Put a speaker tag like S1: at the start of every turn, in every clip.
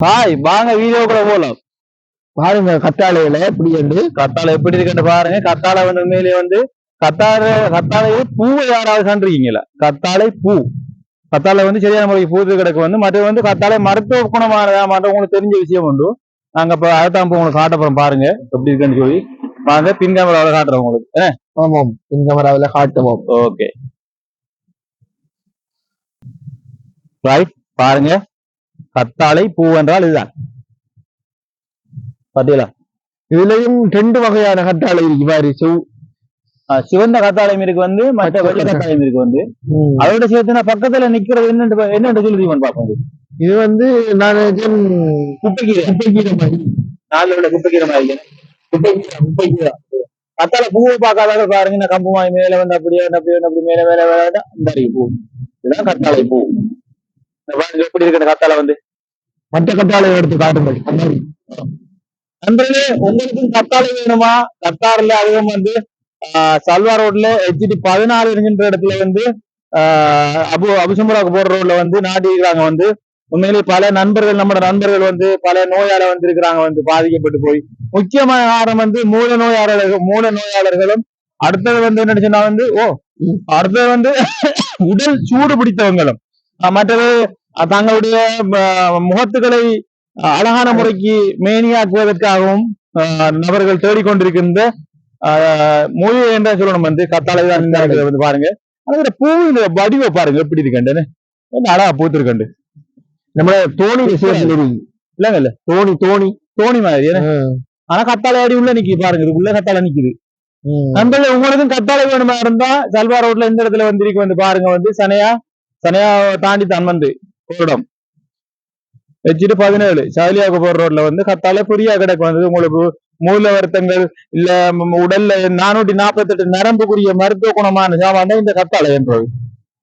S1: Hi வாங்க வீடியோக்குள்ள போலாம்.
S2: பாருங்க கத்தாழையில எப்படி என்று
S1: கத்தாழை எப்படி இருக்குன்னு பாருங்க. கத்தாழை வந்து உண்மையிலேயே வந்து கத்தாழை கத்தாழையே பூவை யாராவது கண்டிருக்கீங்களா கத்தாழை பூ. கத்தாழை வந்து சரியான முறைக்கு பூத்து கிடக்கு வந்து மற்ற வந்து கத்தாழை மருத்துவ குணமானதா மற்ற உங்களுக்கு தெரிஞ்ச விஷயம் உண்டு. நாங்க இப்ப இப்ப உங்களுக்கு காட்ட போறோம். பாருங்க எப்படி இருக்குன்னு சொல்லி. வாங்க பின் கேமராவில் காட்டுறோம் உங்களுக்கு.
S2: ஆமாம் இந்த மராவில காட்டுவோம்.
S1: ஓகே ரைட் பாருங்க. கத்தாழை பூ என்றால் இதுதான் பாத்தீங்களா
S2: இதுலயும் ரெண்டு வகையான கத்தாழை இருக்கு பாரு செவ்
S1: சிவந்த கத்தாழையும் இருக்கு வந்து மற்ற வெள்ளை கத்தாழையும் இருக்கு வந்து. அதோட சேர்த்து நான் பக்கத்துல நிக்கிறது என்னன்னு பா- என்னன்னு சொல்லி பாப்போம் இது.
S2: வந்து நான்
S1: குப்பைக்கீரை
S2: குப்பைக்கீரை மாதிரி
S1: நாலு உள்ள குப்பைக்கீரை மாதிரி
S2: குப்பைக்கீரை குப்பைக்கீரை
S1: கத்தாழை பூவை பார்க்காத பாருங்க இந்த கம்பு மாய் மேல வந்து அப்படியே அப்படியே அப்படி மேல மேல வந்து இந்த பூ இதுதான் கத்தாழை பூ எப்படி இருக்கு கத்தாழை வந்து
S2: மற்ற கத்தாழை எடுத்து காட்டுங்கள்.
S1: நண்பர்களே உங்களுக்கும் கத்தாழை வேணுமா? கத்தாரில் அதுவும் வந்து ஆஹ், சல்வா ரோட்ல ஹெச்டி பதினாறு என்கின்ற இடத்துல வந்து ஆஹ், அபு அபுசம்பராக்கு போற ரோட்ல வந்து நாட்டிருக்கிறாங்க வந்து. உண்மையிலே பல நண்பர்கள் நம்ம நண்பர்கள் வந்து பல நோயால வந்து இருக்கிறாங்க வந்து பாதிக்கப்பட்டு போய். முக்கியமான காரணம் வந்து மூல நோயாளர்கள் மூல நோயாளர்களும் அடுத்தது வந்து என்ன சொன்னா வந்து ஓ அடுத்தது வந்து உடல் சூடு பிடித்தவங்களும். மற்றது தங்களுடைய ம- முகத்துக்களை அஹ், அழகான முறைக்கு மேனியாக்குவதற்காகவும் நபர்கள் தேடிக்கொண்டிருக்கின்ற மூலிகை என்ற சொல்லணும் வந்து கத்தாழை இந்த வந்து பாருங்க. அதுல பூவின் வடிவை பாருங்க எப்படி இருக்கண்டு அழகா பூத்திருக்கண்டு.
S2: நம்ம தோணி
S1: இல்லங்க. இல்ல.
S2: தோணி தோணி.
S1: தோணி மாதிரி? ஆனா கத்தாழை அடி உள்ள நிக்கி பாருங்க இது உள்ள கத்தாழை நிக்குது. நண்பர்களே உங்களுக்கும் கத்தாழை வேணுமா இருந்தா சல்வா ரோட்ல இந்த இடத்துல வந்திருக்கு வந்து பாருங்க வந்து சனையா சனையா தாண்டி தான் வந்து. ஒரு வச்சுட்டு பதினேழு. சாலியாக்கு போற ரோட்ல வந்து கத்தாழை ஃப்ரீயா கிடைக்கும் வந்து உங்களுக்கு மூல வருத்தங்கள் இல்ல உடல்ல நானூத்தி நாற்பத்தி எட்டு நரம்புக்குரிய மருத்துவ குணமான சாமான் இந்த கத்தாழை என்பது.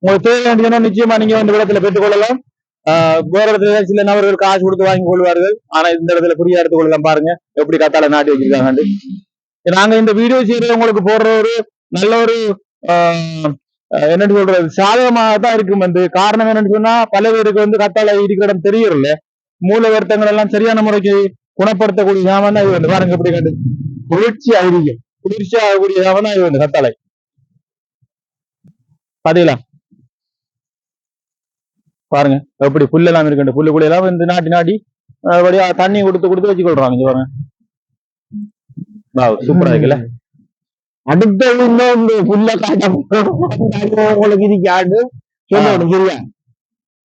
S1: உங்களுக்கு தேவை வேண்டியதுன்னா நிச்சயமா நீங்க இந்த இடத்துல பெற்றுக்கொள்ளலாம். ஆஹ் வேற இடத்துல சில நபர்கள் காசு கொடுத்து வாங்கி கொள்வார்கள். ஆனா இந்த இடத்துல ஃப்ரீயா எடுத்துக்கொள்ளலாம் பாருங்க. எப்படி கத்தாழை நாட்டி வச்சிருக்காங்க நாங்க இந்த வீடியோ செய்யறது உங்களுக்கு போடுற ஒரு நல்ல ஒரு என்னன்னு சொல்றது? சாதகமாக தான் இருக்கும் வந்து காரணம் என்னன்னு சொன்னா பல பேருக்கு வந்து கத்தாழை இருக்கிற இடம் தெரியறல மூல வருத்தங்கள் எல்லாம் சரியான முறைக்கு குணப்படுத்தக்கூடிய சாமான் தான் இது வந்து. பாருங்க எப்படி கண்டு. குளிர்ச்சி அதிகம் குளிர்ச்சி ஆகக்கூடிய சாமான் தான் இது வந்து கத்தாழை பாத்தீங்களா? பாருங்க எப்படி புல்லெல்லாம் இருக்கு புல்லு எல்லாம் வந்து நாட்டி நாட்டி மறுபடியும் தண்ணி கொடுத்து கொடுத்து வச்சுக்கொள்றாங்க. இங்க பாருங்க. சூப்பரா இருக்குல்ல?
S2: அடுத்தது இன்னும் புல்ல காட்ட போறோம். உங்களுக்கு இதுக்கு ஆடு. சொல்லணும் சரியா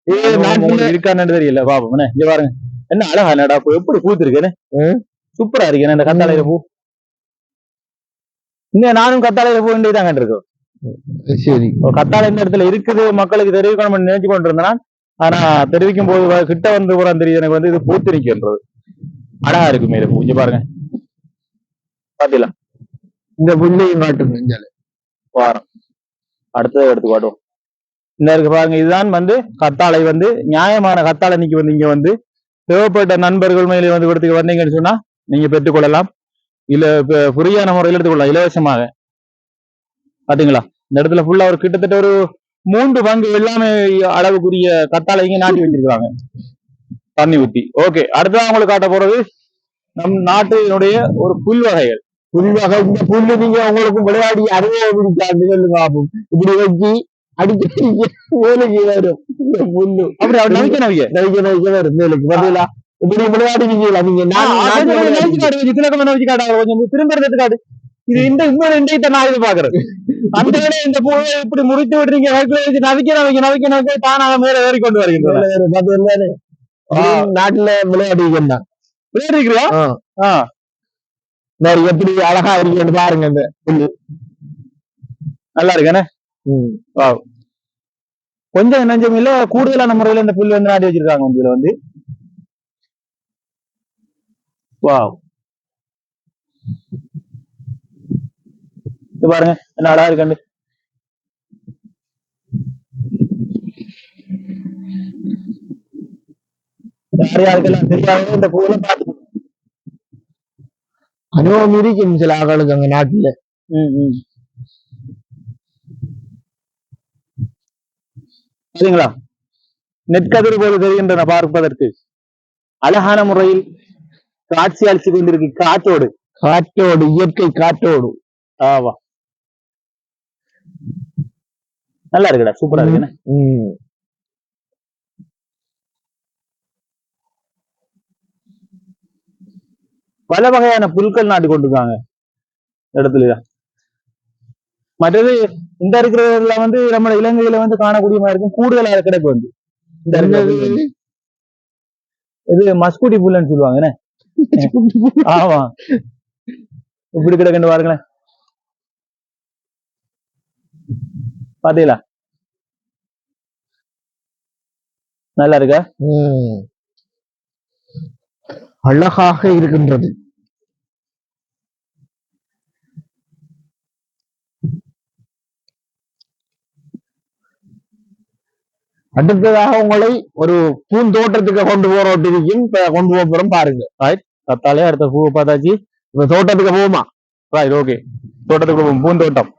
S2: ஏ நாட்டுல
S1: இருக்கான்னு தெரியல பாப்போம் இங்க பாருங்க. என்ன அழகா நடா பூ எப்படி பூத்திருக்கேன்னு. சூப்பரா இருக்கு என்ன, இந்த கத்தாழையில பூ? இந்த நானும் கத்தாழையில பூ வேண்டியதான் கண்டிருக்கோம்
S2: சரி.
S1: கத்தாழை இந்த இடத்துல இருக்குது மக்களுக்கு தெரிவிக்கணும்னு நினைச்சு கொண்டு இருந்தேன் ஆனா தெரிவிக்கும் போது கிட்ட வந்து கூட தெரியுது எனக்கு வந்து இது பூத்திருக்கின்றது. அழகா இருக்கு மேல பூ இங்க பாருங்க. பாத்தீங்களா
S2: இந்த புல்லையும் காட்டுங்க
S1: வாரம். அடுத்ததை எடுத்து காட்டுவோம். இந்த இருக்கு பாருங்க இதுதான் வந்து கத்தாழை வந்து நியாயமான கத்தாழை நீக்கி வந்து இங்க வந்து தேவைப்பட்ட நண்பர்கள் மேலே வந்து இடத்துக்கு வந்தீங்கன்னு சொன்னா நீங்க பெற்றுக்கொள்ளலாம். இல்ல ஃப்ரீயான முறையில் எடுத்துக்கொள்ளலாம் இலவசமாக. பாத்தீங்களா? இந்த இடத்துல ஃபுல்லா ஒரு கிட்டத்தட்ட ஒரு மூன்று பங்கு எல்லாமே அளவுக்குரிய கத்தாழை இங்க நாட்டி வச்சிருக்காங்க தண்ணி ஊத்தி. ஓகே அடுத்ததான் உங்களுக்கு காட்ட போறது நம் நாட்டினுடைய ஒரு புல் வகைகள்
S2: புல்வகை இந்த புல்லு நீங்க உங்களுக்கு விளையாடி அனுபவம் சொல்லுங்க பாப்போம். இப்படி வச்சு வரும். இந்த புல்லு.
S1: அப்படி அவர் நம்பிக்கை நம்பிக்கை
S2: நைக்க நைக்க வரும் வேலைக்கு பதிலா? இப்படி விளையாடுவீங்களா நீங்க? நான் நாட்டுல விளையாடுவீங்க.
S1: இது இந்த இன்னொரு இன்றைய நான் இது பாக்குறது அந்த வேலை இந்த பூவை இப்படி முறித்து விடுறீங்க வயிற்றுல வச்சு நவிக்க நவிக்க நவிக்க நவிக்க தானாக மேல ஏறி கொண்டு
S2: விளையாடு. இப்படி நாட்டுல விளையாடுவீங்க
S1: விளையாடுறீங்களா?
S2: வேற எப்படி அழகா இருக்கீங்கன்னு பாருங்க இந்த புல்லு.
S1: நல்லா இருக்கானே?
S2: ம்.
S1: கொஞ்சம் நெஞ்சம் இல்ல கூடுதலான முறையில இந்த புல் வந்து நாட்டி வச்சிருக்காங்க இதுல வந்து. வாவ். இது பாருங்க என்ன அழகா இருக்காண்டு யார் யாருக்கெல்லாம் தெரியாத இந்த பூவை பார்த்து
S2: அனுபவம் இருக்கும் சில ஆகளுக்கு அங்க நாட்டுல.
S1: சரிங்களா? நெற்கதிர் போல தெரிகின்றன பார்ப்பதற்கு. அழகான முறையில் காட்சி அளிச்சு கொண்டிருக்கு காற்றோடு.
S2: காற்றோடு இயற்கை காற்றோடு.
S1: ஆவா. நல்லா இருக்குடா சூப்பரா இருக்கு என்ன?
S2: ம்.
S1: பல வகையான புல்கள் நாட்டி கொண்டிருக்காங்க. இடத்துல மற்றது இந்த இருக்கிறதுல வந்து நம்ம இலங்கையில வந்து காணக்கூடிய மாதிரி இருக்கும். கூடுதலாக கிடைப்பு வந்து. இந்த. இது மஸ்குடி புல்லுன்னு சொல்லுவாங்க? ஆமா. இப்படி கிடக்குன்னு பாருங்களேன். பாத்தீங்களா? நல்லா இருக்கா.
S2: அழகாக இருக்கின்றது. அடுத்ததாக உங்களை ஒரு பூந்தோட்டத்துக்கு கொண்டு போற ஒட்டிருக்கும் கொண்டு போக போறோம் பாருங்க.
S1: கத்தாலே அடுத்த பூவை பார்த்தாச்சு.
S2: இப்ப தோட்டத்துக்கு போகுமா
S1: ரைட் ஓகே தோட்டத்துக்கு போவோம். பூந்தோட்டம்.